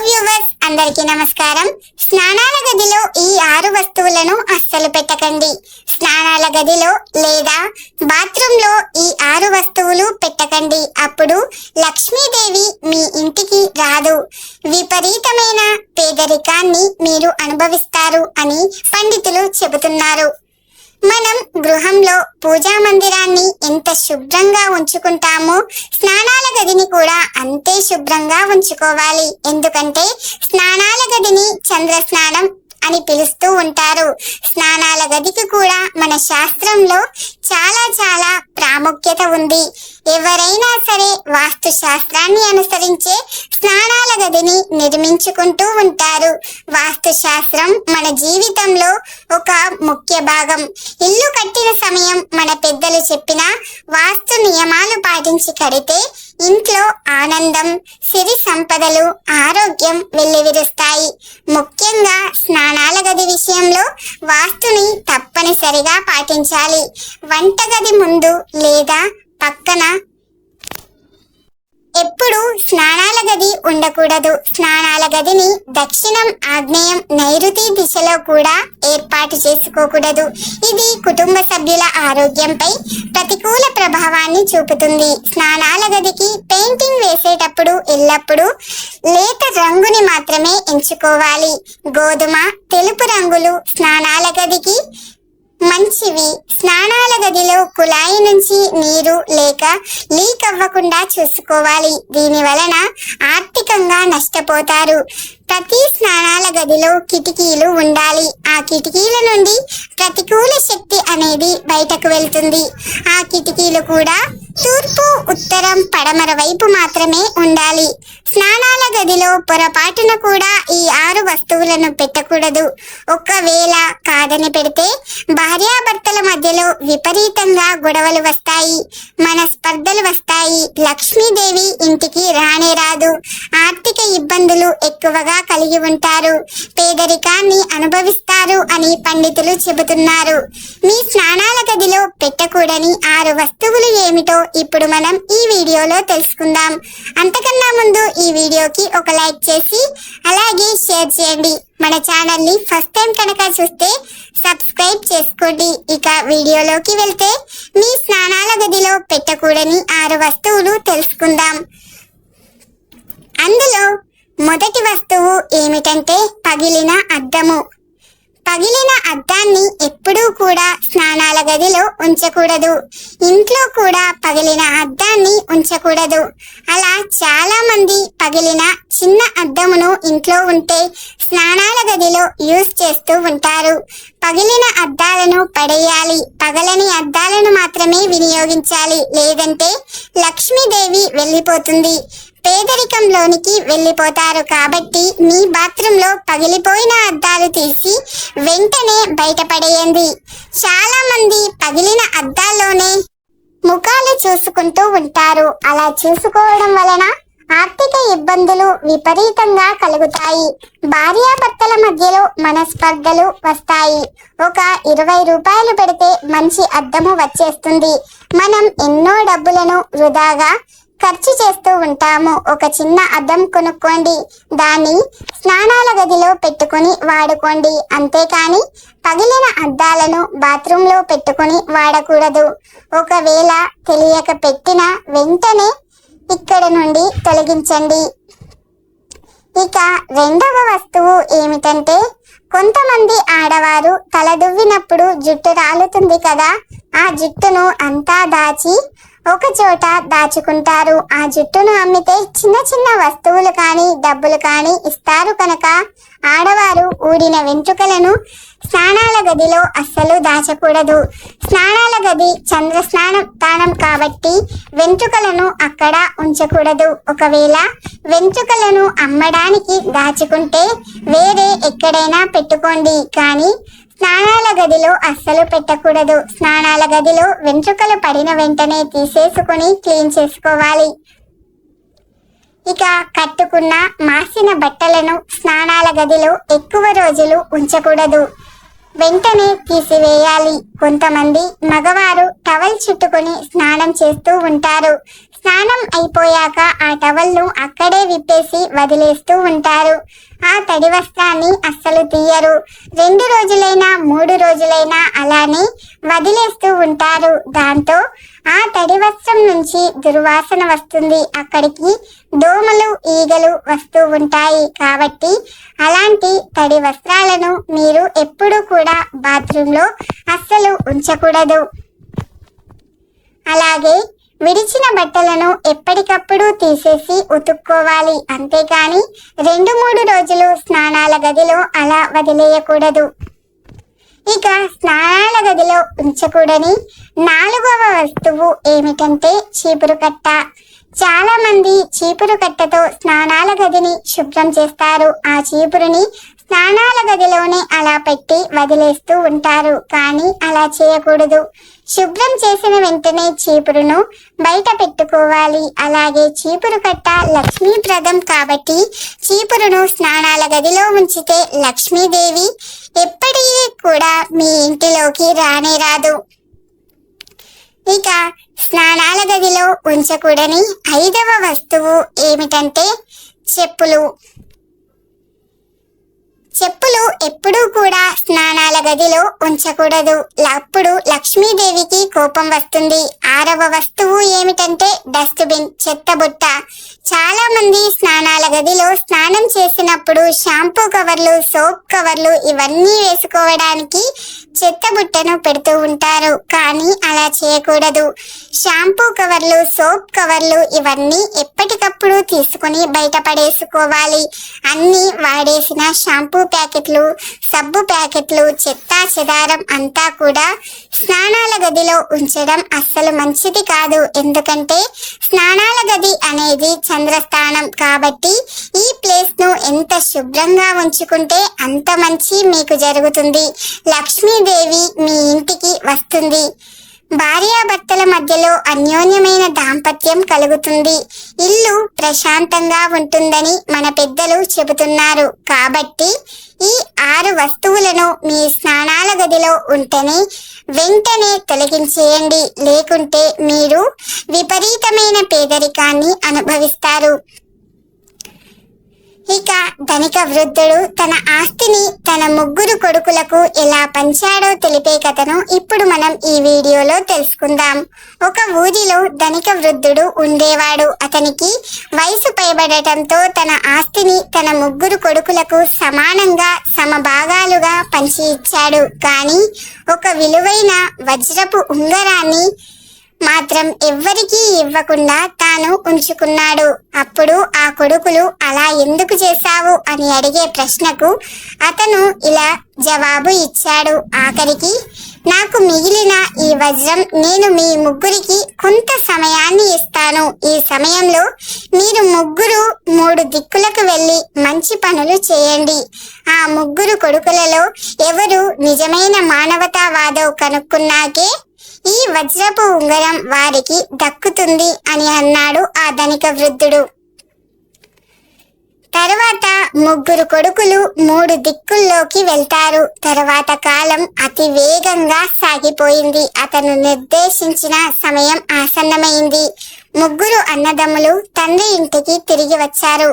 Viewers అందరికీ నమస్కారం. స్నానాల గదిలో ఈ ఆరు వస్తువులను అస్సలు పెట్టకండి. స్నానాల గదిలో లేదా బాత్రూమ్లో ఈ ఆరు వస్తువులు పెట్టకండి. అప్పుడు లక్ష్మీదేవి మీ ఇంటికి రాదు. విపరీతమైన పేదరికాన్ని మీరు అనుభవిస్తారు అని పండితులు చెబుతున్నారు. మనం గృహంలో పూజా మందిరాన్ని ఎంత శుభ్రంగా ఉంచుకుంటామో స్నానాల గదిని కూడా అంతే శుభ్రంగా ఉంచుకోవాలి. ఎందుకంటే స్నానాల గదిని చంద్ర స్నానం అని పిలుస్తూ ఉంటారు. స్నానాల గదికి కూడా మన శాస్త్రంలో చాలా చాలా ప్రాముఖ్యత ఉంది. ఎవరైనా సరే వాస్తు శాస్త్రాన్ని అనుసరించే స్నానాల గదిని నిర్మించుకుంటూ ఉంటారు. వాస్తు శాస్త్రం మన జీవితంలో ఒక ముఖ్య భాగం. ఇల్లు కట్టిన సమయం మన పెద్దలు చెప్పిన వాస్తు నియమాలు పాటించి కడితే ఇంట్లో ఆనందం సిరి సంపదలు ఆరోగ్యం వెల్లివిరుస్తాయి. ముఖ్యంగా స్నానాల గది విషయంలో వాస్తుని తప్పనిసరిగా పాటించాలి. వంటగది ముందు లేదా పక్కన ఎప్పుడు స్నానాల గది ఉండకూడదు. స్నానాల గదిని దక్షిణం ఆగ్నేయం నైరుతి దిశలో కూడా ఏర్పాటు చేసుకోకూడదు. ఇది కుటుంబ సభ్యుల ఆరోగ్యంపై ప్రతికూల ప్రభావాన్ని చూపుతుంది. స్నానాల గదికి పెయింటింగ్ వేసేటప్పుడు ఎల్లప్పుడూ లేత రంగుని మాత్రమే ఎంచుకోవాలి. గోధుమ తెలుపు రంగులు స్నానాల గదికి మంచివి. స్నానాల గదిలో కుళాయి నుంచి నీరు లేక లీక్ అవ్వకుండా చూసుకోవాలి. దీని వలన ఆర్థికంగా నష్టపోతారు. ప్రతి స్నానాల గదిలో కిటికీలు ఉండాలి. ఆ కిటికీల నుండి ప్రతికూల శక్తి అనేది బయటకు వెళ్తుంది. ఆ కిటికీలు కూడా తూర్పు ఉత్తరం పడమర వైపు మాత్రమే ఉండాలి. స్నానాల గదిలో పొరపాటున కూడా ఈ ఆరు వస్తువులను పెట్టకూడదు. ఒకవేళ కాదని పెడితే భార్యాభర్తల మధ్యలో విపరీతంగా గొడవలు వస్తాయి. మన స్పర్ధలు వస్తాయి. లక్ష్మీదేవి ఇంటికి రానే రాదు. ఆర్థిక ఇబ్బందులు ఎక్కువగా కలిగి ఉంటారు. పేదరికాన్ని అనుభవిస్తారు అని పండితులు చెబుతున్నారు. మీ స్నానాల గదిలో పెట్టకూడని ఆరు వస్తువులు ఏమిటో ఇప్పుడు మనం ఈ వీడియోలో తెలుసుకుందాం. అంతకన్నా ముందు ఈ వీడియోకి ఒక లైక్ చేసి అలాగే షేర్ చేయండి. మన ఛానల్ని ఫస్ట్ టైం కనుక చూస్తే సబ్స్క్రైబ్ చేసుకోండి. ఇక వీడియోలోకి వెళ్తే మీ స్నానాల గదిలో పెట్టకూడని ఆరు వస్తువులు తెలుసుకుందాం. అందులో మొదటి వస్తువు ఏమిటంటే పగిలిన అద్దము. పగిలిన అద్దాన్ని ఎప్పుడూ కూడా స్నానాల గదిలో ఉంచకూడదు. ఇంట్లో కూడా పగిలిన అద్దాన్ని ఉంచకూడదు. అలా చాలా మంది పగిలిన చిన్న అద్దమును ఇంట్లో ఉంటే స్నానాల గదిలో యూజ్ చేస్తూ ఉంటారు. పగిలిన అద్దాలను పడేయాలి. పగలని అద్దాలను మాత్రమే వినియోగించాలి. లేదంటే లక్ష్మీదేవి వెళ్ళిపోతుంది. పేదరికంలోనికి వెళ్ళిపోతారు కాబట్టి మీ బాత్రూంలో పగిలిపోయిన అద్దాలు తీసి వెంటనే బయటపడేయండి. చాలా మంది పగిలిన అద్దాల్లోనే ముఖాలు చూసుకుంటూ ఉంటారు. అలా చూసుకోవడం వలన ఆర్థిక ఇబ్బందులు విపరీతంగా కలుగుతాయి. భార్యాభర్తల మధ్యలో మనస్పర్ధలు వస్తాయి. ఒక ఇరవై రూపాయలు పెడితే మంచి అద్దము వచ్చేస్తుంది. మనం ఎన్నో డబ్బులను వృధాగా ఖర్చు చేస్తూ ఉంటాము. ఒక చిన్న అద్దం కొనుక్కోండి. దాన్ని స్నానాల గదిలో పెట్టుకొని వాడుకోండి. అంతేకాని పగిలిన అద్దాలను బాత్రూంలో పెట్టుకొని వాడకూడదు. ఒకవేళ తెలియక పెట్టిన వెంటనే ఇక్కడ నుండి తొలగించండి. ఇక రెండవ వస్తువు ఏమిటంటే కొంతమంది ఆడవారు తల దువ్వినప్పుడు జుట్టు రాలుతుంది కదా ఆ జుట్టును అంతా దాచి ఒక చోట దాచుకుంటారు. ఆ జుట్టును అమ్మితే చిన్న చిన్న వస్తువులు కానీ డబ్బులు కానీ ఇస్తారు కనుక ఆడవారు ఊడిన వెంట్రుకలను స్నానాల గదిలో అస్సలు దాచకూడదు. స్నానాల గది చంద్ర స్నానం స్థానం కాబట్టి వెంట్రుకలను అక్కడ ఉంచకూడదు. ఒకవేళ వెంట్రుకలను అమ్మడానికి దాచుకుంటే వేరే ఎక్కడైనా పెట్టుకోండి. కానీ స్నానాల గదిలో అస్సలు పెట్టకూడదు. స్నానాల గదిలో వెంట్రుకలు పడిన వెంటనే తీసేసుకుని క్లీన్ చేసుకోవాలి. ఇక కట్టుకున్న మాసిన బట్టలను స్నానాల గదిలో ఎక్కువ రోజులు ఉంచకూడదు. వెంటనే తీసివేయాలి. కొంతమంది మగవారు టవల్ చుట్టుకొని స్నానం చేస్తూ ఉంటారు. స్నానం అయిపోయాక ఆ టవల్ను అక్కడే విప్పేసి వదిలేస్తూ ఉంటారు. ఆ తడి వస్త్రాన్ని అస్సలు తీయరు. రెండు రోజులైనా మూడు రోజులైనా అలానే వదిలేస్తూ ఉంటారు. దాంతో ఆ తడి వస్త్రం నుంచి దుర్వాసన వస్తుంది. అక్కడికి దోమలు ఈగలు వస్తూ ఉంటాయి. కాబట్టి అలాంటి తడి వస్త్రాలను మీరు ఎప్పుడూ కూడా బాత్రూంలో అస్సలు ఉంచకూడదు. అలాగే విడిచిన బట్టలను ఎప్పటికప్పుడు తీసేసి ఉతుక్కోవాలి. అంతేకాని రెండు మూడు రోజులు స్నానాల గదిలో అలా వదిలేయకూడదు. ఇక స్నానాల గదిలో ఉంచకూడని నాలుగవ వస్తువు ఏమిటంటే చీపురు కట్ట చాలా మంది చీపురు కట్టతో స్నానాల గదిని శుభ్రం చేస్తారు. ఆ చీపురుని స్నానాల గదిలోనే అలా పెట్టి వదిలేస్తూ ఉంటారు. కానీ అలా చేయకూడదు. శుభ్రం చేసిన వెంటనే చీపురును బయట పెట్టుకోవాలి. అలాగే చీపురు కట్ట లక్ష్మీప్రదం కాబట్టి చీపురును స్నానాల గదిలో ఉంచితే లక్ష్మీదేవి ఎప్పటికీ కూడా మీ ఇంటిలోకి రానే రాదు. ఇక స్నానాల గదిలో ఉంచకూడని ఐదవ వస్తువు ఏమిటంటే చెప్పులు. చెప్పులు ఎప్పుడూ కూడా స్నానాల గదిలో ఉంచకూడదు. అప్పుడు లక్ష్మీదేవికి కోపం వస్తుంది. ఆరవ వస్తువు ఏమిటంటే డస్ట్బిన్ చెత్తబుట్ట చాలా మంది స్నానాల గదిలో స్నానం చేసినప్పుడు షాంపూ కవర్లు సోప్ కవర్లు ఇవన్నీ వేసుకోవడానికి చెత్త బుట్టను పెడుతూ ఉంటారు. కానీ అలా చేయకూడదు. షాంపూ కవర్లు సోప్ కవర్లు ఇవన్నీ ఎప్పటికప్పుడు తీసుకుని బయటపడేసుకోవాలి. అన్ని వాడేసిన షాంపూ ప్యాకెట్లు సబ్బు ప్యాకెట్లు చెత్త చెదారం అంతా కూడా స్నానాల గదిలో ఉంచడం అస్సలు మంచిది కాదు. ఎందుకంటే స్నానాల గది అనేది చంద్రస్థానం కాబట్టి ఈ ప్లేస్ను ఎంత శుభ్రంగా ఉంచుకుంటే అంత మంచి మీకు జరుగుతుంది. లక్ష్మీదేవి మీ ఇంటికి వస్తుంది. భార్యాభర్తల మధ్యలో అన్యోన్యమైన దాంపత్యం కలుగుతుంది. ఇల్లు ప్రశాంతంగా ఉంటుందని మన పెద్దలు చెబుతున్నారు. కాబట్టి ఈ ఆరు వస్తువులను మీ స్నానాల గదిలో ఉంటేనే వెంటనే తొలగించేయండి. లేకుంటే మీరు విపరీతమైన పేదరికాన్ని అనుభవిస్తారు. ఇక ధనిక వృద్ధుడు తన ఆస్తిని తన ముగ్గురు కొడుకులకు ఎలా పంచాడో తెలిపే కథను ఇప్పుడు మనం ఈ వీడియోలో తెలుసుకుందాం. ఒక ఊరిలో ధనిక వృద్ధుడు ఉండేవాడు. అతనికి వయసు పైబడటంతో తన ఆస్తిని తన ముగ్గురు కొడుకులకు సమానంగా సమభాగాలుగా పంచి ఇచ్చాడు. కానీ ఒక విలువైన వజ్రపు ఉంగరాన్ని మాత్రం ఎవ్వరికీ ఇవ్వకుండా తాను ఉంచుకున్నాడు. అప్పుడు ఆ కొడుకులు అలా ఎందుకు చేశావు? అని అడిగే ప్రశ్నకు అతను ఇలా జవాబు ఇచ్చాడు. ఆఖరికి నాకు మిగిలిన ఈ వజ్రం నేను మీ ముగ్గురికి కొంత సమయాన్ని ఇస్తాను. ఈ సమయంలో మీరు ముగ్గురు మూడు దిక్కులకు వెళ్ళి మంచి పనులు చేయండి. ఆ ముగ్గురు కొడుకులలో ఎవరు నిజమైన మానవతావాదో కనుక్కున్నాకే ఈ వజ్రపు ఉంగరం వారికి దక్కుతుంది అని అన్నాడు ఆ ధనిక వృద్ధుడు. తర్వాత ముగ్గురు కొడుకులు మూడు దిక్కుల్లోకి వెళ్తారు. తర్వాత కాలం అతి వేగంగా సాగిపోయింది. అతను నిర్దేశించిన సమయం ఆసన్నమైంది. ముగ్గురు అన్నదమ్ములు తండ్రి ఇంటికి తిరిగి వచ్చారు.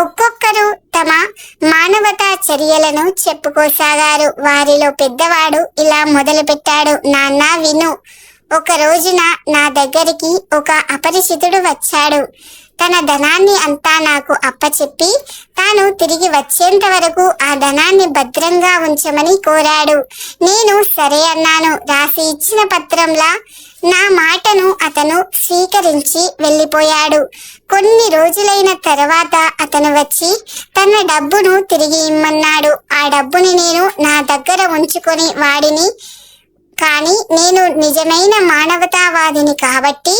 ఒక్కొక్కరు తమ మానవతా చర్యలను చెప్పుకోసాగారు. వారిలో పెద్దవాడు ఇలా మొదలుపెట్టాడు. నాన్న విను. ఒక రోజున నా దగ్గరికి ఒక అపరిచితుడు వచ్చాడు. తన ధనాన్ని అంతా నాకు అప్పచెప్పి తాను తిరిగి వచ్చేంత వరకు ఆ ధనాన్ని భద్రంగా ఉంచమని కోరాడు. నేను సరే అన్నాను. రాసి ఇచ్చిన పత్రంలా నా మాటను అతను స్వీకరించి వెళ్ళిపోయాడు. కొన్ని రోజులైన తర్వాత అతను వచ్చి తన డబ్బును తిరిగి ఇమ్మన్నాడు. ఆ డబ్బుని నేను నా దగ్గర ఉంచుకొని వాడిని కానీ నేను నిజమైన మానవతావాదిని కాబట్టి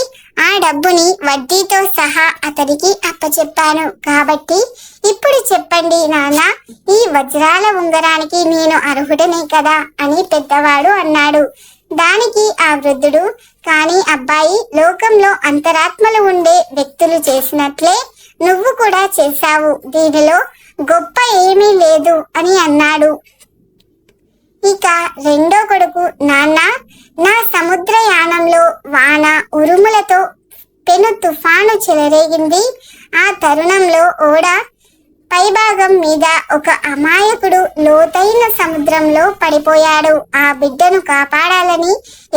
ఆ డబ్బుని వడ్డీతో సహా అతడికి అప్పచెప్పాను. కాబట్టి ఇప్పుడు చెప్పండి నాన్న ఈ వజ్రాల ఉంగరానికి నేను అర్హుడనే కదా అని పెద్దవాడు అన్నాడు. దానికి ఆ వృద్ధుడు కానీ అబ్బాయి లోకంలో అంతరాత్మలు ఉండే వ్యక్తులు చేసినట్లే నువ్వు కూడా చేశావు. దీనిలో గొప్ప ఏమీ లేదు అని అన్నాడు. ఇక రెండో కొడుకు నాన్న నా సముద్రయానంలో వాన ఉరుములతో పెను తుఫాను చెలరేగింది. ఆ తరుణంలో ఓడ పైభాగం మీద ఒక అమాయకుడు లోతైన సముద్రంలో పడిపోయాడు. ఆ బిడ్డను కాపాడాలని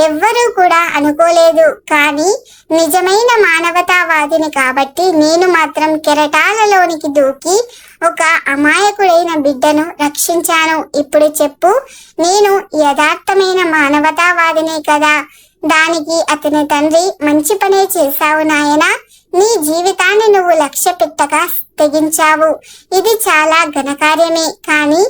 ఎవ్వరూ కూడా అనుకోలేదు. కానీ నిజమైన మానవతావాదిని కాబట్టి నేను మాత్రం కెరటాలలోనికి దూకి ఒక అమాయకుడైన బిడ్డను రక్షించాను. ఇప్పుడు చెప్పు నేను యథార్థమైన మానవతావాదినే కదా. దానికి అతని తండ్రి మంచి పనే చేశావు నాయనా. నీ జీవితాన్ని నువ్వు లక్ష్య పెట్టగా తెగించావు. ఇది చాలా ఘనకార్యమే కానీ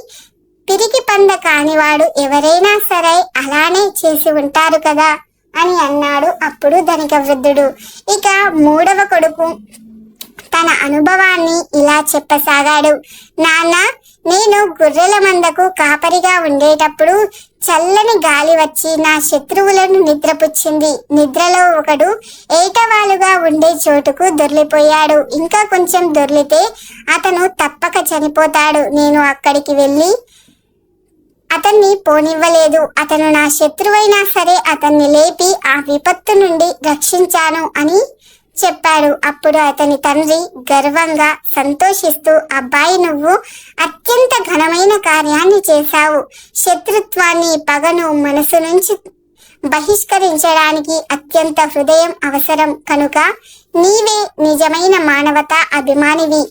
పిరికి పంద కానివాడు ఎవరైనా సరే అలానే చేసి ఉంటారు కదా అని అన్నాడు అప్పుడు ధనిక వృద్ధుడు. ఇక మూడవ కొడుకు తన అనుభవాన్ని ఇలా చెప్పసాగాడు. నాన్న నేను గొర్రెల మందకు కాపరిగా ఉండేటప్పుడు చల్లని గాలి వచ్చి నా శత్రువులను నిద్రపుచ్చింది. నిద్రలో ఒకడు ఏటవాలుగా ఉండే చోటుకు దొర్లిపోయాడు. ఇంకా కొంచెం దొర్లితే అతను తప్పక చనిపోతాడు. నేను అక్కడికి వెళ్ళి అతన్ని పోనివ్వలేదు. అతను నా శత్రువైనా సరే అతన్ని లేపి ఆ విపత్తు నుండి రక్షించాను అని చెప్పాడు. అప్పుడు అతని తండ్రి గర్వంగా సంతోషిస్తూ అబ్బాయి నువ్వు అత్యంత ఘనమైన కార్యాన్ని చేశావు. శత్రుత్వాన్ని పగను మనసు నుంచి బహిష్కరించడానికి అత్యంత హృదయం అవసరం. కనుక నీవే నిజమైన మానవత అభిమానివి.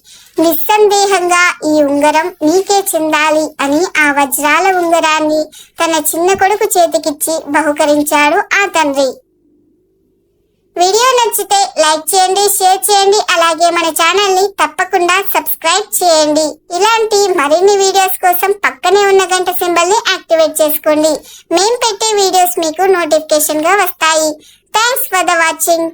నిస్సందేహంగా ఈ ఉంగరం నీకే చెందాలి అని ఆ వజ్రాల ఉంగరాన్ని తన చిన్న కొడుకు చేతికిచ్చి బహుకరించాడు ఆ తండ్రి. వీడియో నచ్చితే లైక్ చేయండి షేర్ చేయండి అలాగే మన ఛానల్ని తప్పకుండా సబ్స్క్రైబ్ చేయండి. ఇలాంటి మరిన్ని వీడియోస్ కోసం పక్కనే ఉన్న గంట సింబల్ని యాక్టివేట్ చేసుకోండి. మేము పెట్టే వీడియోస్ మీకు నోటిఫికేషన్గా వస్తాయి. Thanks for the watching.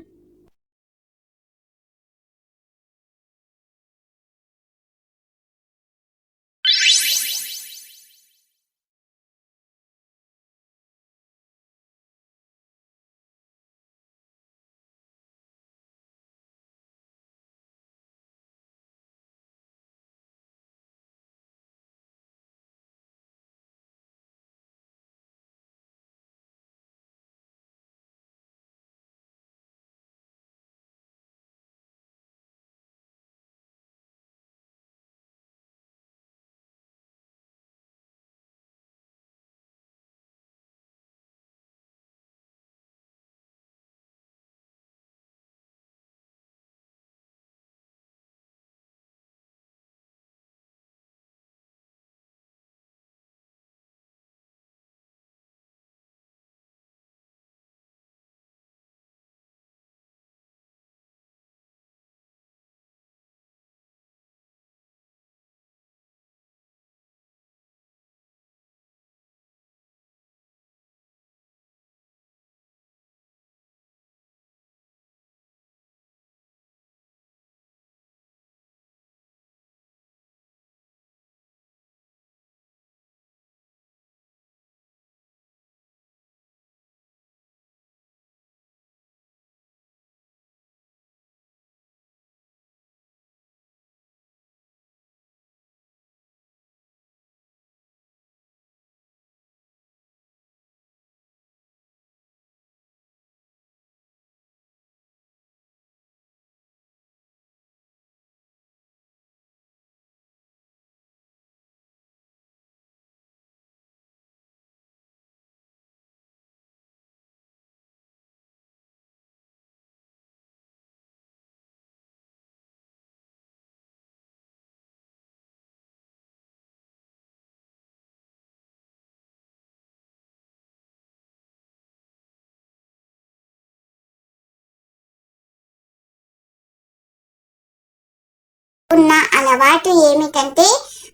అలవాటు ఏమిటంటే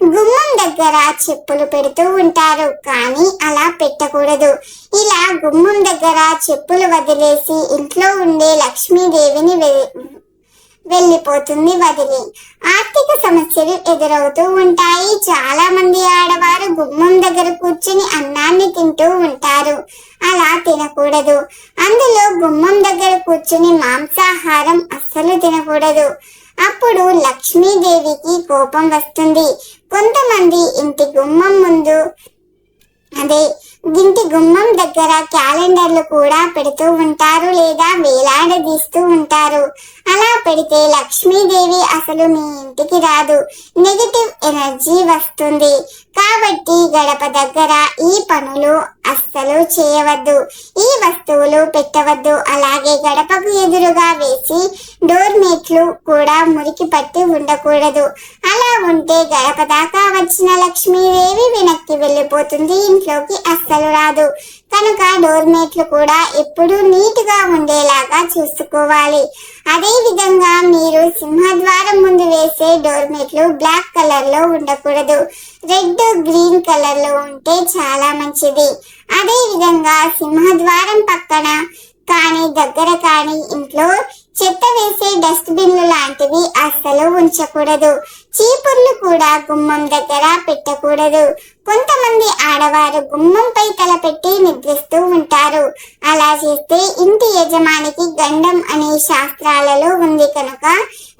గుమ్మం దగ్గర చెప్పులు పెడుతూ ఉంటారు కానీ అలా పెట్టకూడదు. ఇలా గుమ్మం దగ్గర చెప్పులు వదిలేసి ఇంట్లో ఉండే లక్ష్మీదేవిని వె- వెళ్ళిపోతుంది వదిలి. ఆర్థిక సమస్యలు ఎదురవుతూ ఉంటాయి. చాలా మంది ఆడవారు గుమ్మం దగ్గర కూర్చుని అన్నాన్ని తింటూ ఉంటారు. అలా తినకూడదు. అందులో గుమ్మం దగ్గర కూర్చుని మాంసాహారం అస్సలు తినకూడదు. అప్పుడు లక్ష్మీదేవికి కోపం వస్తుంది. కొంతమంది ఇంటి గుమ్మం ముందు అదే ఇంటి గుమ్మం దగ్గర క్యాలెండర్లు కూడా పెడుతూ ఉంటారు లేదా వేలాడదీస్తూ ఉంటారు. అలా పెడితే లక్ష్మీదేవి అసలు మీ ఇంటికి రాదు. నెగటివ్ ఎనర్జీ వస్తుంది. కాబట్టి గడప దగ్గర ఈ పనులు అస్సలు చేయవద్దు. ఈ వస్తువులు పెట్టవద్దు. అలాగే గడపకు ఎదురుగా వేసి డోర్ మేట్లు కూడా మురికి పట్టి ఉండకూడదు. అలా ఉంటే గడప దాకా వచ్చిన లక్ష్మీదేవి వెనక్కి వెళ్ళిపోతుంది. ఇంట్లోకి అస్సలు రాదు. కనుక డోర్ మేట్లు కూడా ఎప్పుడూ నీట్గా ఉండేలాగా చూసుకోవాలి. అదే విధంగా మీరు సింహద్వారం వేసే డోర్ మేట్లు బ్లాక్ కలర్లో ఉండకూడదు. రెడ్ గ్రీన్ కలర్లో ఉంటే చాలా మంచిది. అదే విధంగా సింహద్వారం పక్కన కానీ దగ్గర కానీ ఇంట్లో చెత్త వేసే డస్ట్బిన్లు లాంటివి అస్సలు ఉంచకూడదు. చీపుర్లు కూడా గుమ్మం దగ్గర పెట్టకూడదు. కొంతమంది ఆడవారు గుమ్మంపై తలపెట్టి నిద్రిస్తూ ఉంటారు. అలా చేస్తే ఇంటి యజమానికి గండం అనే శాస్త్రాలలో ఉంది కనుక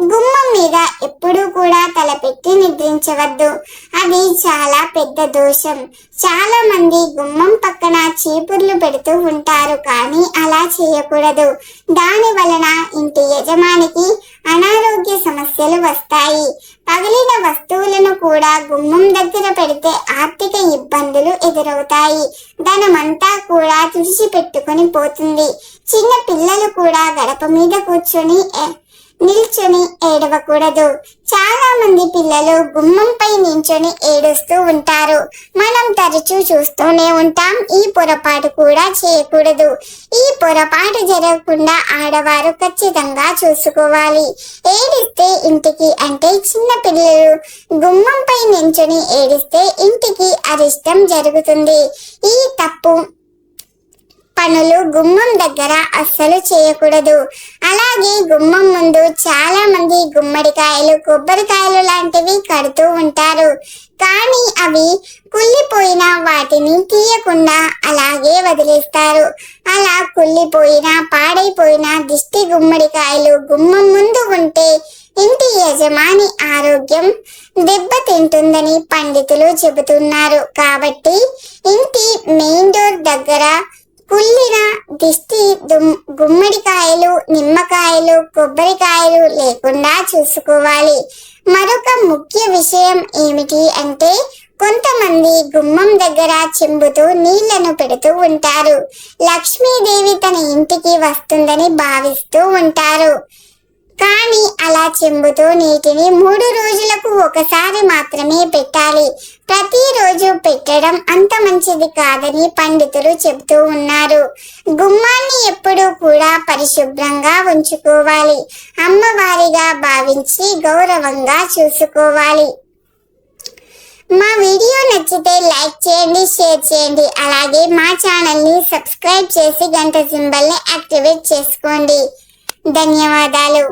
గుమ్మం మీద ఎప్పుడూ కూడా తలపెట్టి నిద్రించవద్దు. అది చాలా పెద్ద దోషం. చాలా మంది గుమ్మం పక్కన చీపుర్లు పెడుతూ ఉంటారు కానీ అలా చేయకూడదు. దాని వలన ఇంటి యజమానికి అనారోగ్య సమస్యలు వస్తాయి. పగిలిన వస్తువులను కూడా గుమ్మం దగ్గర పెడితే ఆర్థిక ఇబ్బందులు ఎదురవుతాయి. ధనమంతా కూడా తుడిచి పెట్టుకుని పోతుంది. చిన్న పిల్లలు కూడా గడప మీద కూర్చొని నిల్చొని ఏడవకూడదు. చాలా మంది పిల్లలు గుమ్మంపై నించొని ఏడుస్తూ ఉంటారు. మనం తరచూ చూస్తూనే ఉంటాం. ఈ పొరపాటు కూడా చేయకూడదు. ఈ పొరపాటు జరగకుండా ఆడవారు ఖచ్చితంగా చూసుకోవాలి. ఏడిస్తే ఇంటికి అంటే చిన్న పిల్లలు గుమ్మంపై నించొని ఏడిస్తే ఇంటికి అరిష్టం జరుగుతుంది. ఈ తప్పు పనులు గుమ్మం దగ్గర అస్సలు చేయకూడదు. అలాగే గుమ్మం ముందు చాలా మంది గుమ్మడికాయలు కొబ్బరికాయలు లాంటివి కడుతూ ఉంటారు. కానీ అవి కుళ్ళిపోయిన వాటిని తీయకుండా అలాగే వదిలేస్తారు. అలా కుళ్ళిపోయిన పాడైపోయిన దిష్టి గుమ్మడికాయలు గుమ్మం ముందు ఉంటే ఇంటి యజమాని ఆరోగ్యం దెబ్బతింటుందని పండితులు చెబుతున్నారు. కాబట్టి ఇంటి మెయిన్ డోర్ దగ్గర కుళ్ళిన దిష్టి దుమ్- గుమ్మడికాయలు నిమ్మకాయలు కొబ్బరికాయలు లేకుండా చూసుకోవాలి. మరొక ముఖ్య విషయం ఏమిటి అంటే కొంతమంది గుమ్మం దగ్గర చెంబుతూ నీళ్ళను పెడుతూ ఉంటారు. లక్ష్మీదేవి తన ఇంటికి వస్తుందని భావిస్తూ ఉంటారు. కానీ అలా చెంబుతో నీటిని మూడు రోజులకు ఒకసారి మాత్రమే పెట్టాలి. ప్రతిరోజు పెట్టడం అంత మంచిది కాదని పండితులు చెబుతూ ఉన్నారు. గుమ్మాన్ని ఎప్పుడూ కూడా పరిశుభ్రంగా ఉంచుకోవాలి. అమ్మవారిగా భావించి గౌరవంగా చూసుకోవాలి. మా వీడియో నచ్చితే లైక్ చేయండి షేర్ చేయండి. అలాగే మా ఛానల్ని సబ్స్క్రైబ్ చేసి గంట సింబల్ని యాక్టివేట్ చేసుకోండి. ధన్యవాదాలు.